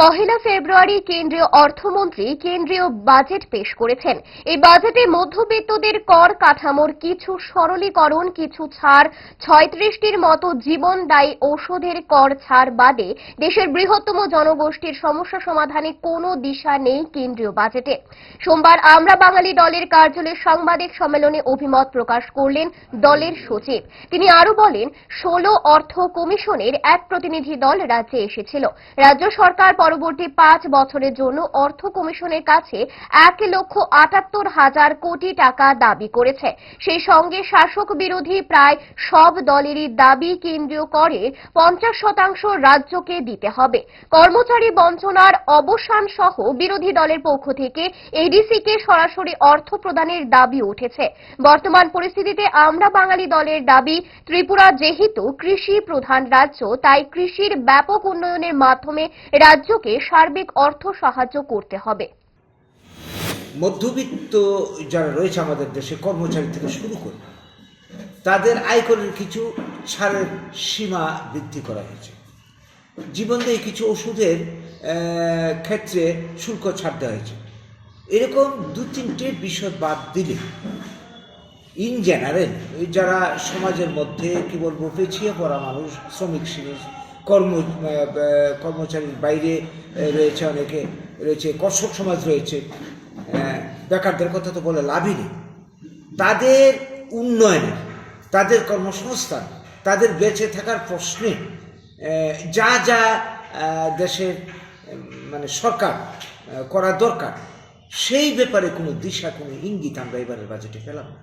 পহেলা ফেব্রুয়ারি কেন্দ্রীয় অর্থমন্ত্রী কেন্দ্রীয় বাজেট পেশ করেছেন। এই বাজেটে মধ্যবিত্তদের কর কাঠামোর কিছু সরলীকরণ, কিছু ছাড়, ছয়ত্রিশটির মতো জীবনদায়ী ঔষধের কর ছাড় বাদে দেশের বৃহত্তম জনগোষ্ঠীর সমস্যা সমাধানে কোনো দিশা নেই কেন্দ্রীয় বাজেটে। সোমবার আমরা বাঙালি দলের কার্যালয়ে সাংবাদিক সম্মেলনে অভিমত প্রকাশ করলেন দলের সচিব। তিনি আরও বলেন, ষোলো অর্থ কমিশনের এক প্রতিনিধি দল রাজ্যে এসেছিল। রাজ্য সরকার পরবর্তী পাঁচ বছরের জন্য অর্থ কমিশনের কাছে এক লক্ষ আটাত্তর হাজার কোটি টাকা দাবি করেছে। সেই সঙ্গে শাসক বিরোধী প্রায় সব দলেরই দাবি কেন্দ্রীয় করে পঞ্চাশ শতাংশ রাজ্যকে দিতে হবে। কর্মচারী বঞ্চনার অবসান সহ বিরোধী দলের পক্ষ থেকে এডিসিকে সরাসরি অর্থ প্রদানের দাবি উঠেছে। বর্তমান পরিস্থিতিতে আমরা বাঙালি দলের দাবি, ত্রিপুরা যেহেতু কৃষি প্রধান রাজ্য, তাই কৃষির ব্যাপক উন্নয়নের মাধ্যমে রাজ্যকে সার্বিক অর্থ সাহায্য করতে হবে। মধ্যবিত্ত যারা রয়েছে আমাদের দেশে কর্মচারী থেকে শুরু করে, তাদের আয়করের কিছু ছাড়ের সীমা বৃদ্ধি করা হয়েছে। জীবনদায়ী কিছু ওষুধের ক্ষেত্রে শুল্ক ছাড় দেওয়া হয়েছে। এরকম দু তিনটে বিষয় বাদ দিলে ইন জেনারেল যারা সমাজের মধ্যে, কি বলব, পিছিয়ে পড়া মানুষ, শ্রমিক শ্রেণির কর্ম কর্মচারীর বাইরে রয়েছে অনেকে, রয়েছে কর্ষক সমাজ রয়েছে। বেকারদের কথা তো বলে লাভই নেই। তাদের উন্নয়নে, তাদের কর্মসংস্থান, তাদের বেঁচে থাকার প্রশ্নে যা যা দেশের মানে সরকার করা দরকার, সেই ব্যাপারে কোনো দিশা, কোনো ইঙ্গিত আমরা এবারের বাজেটে পেলাম না।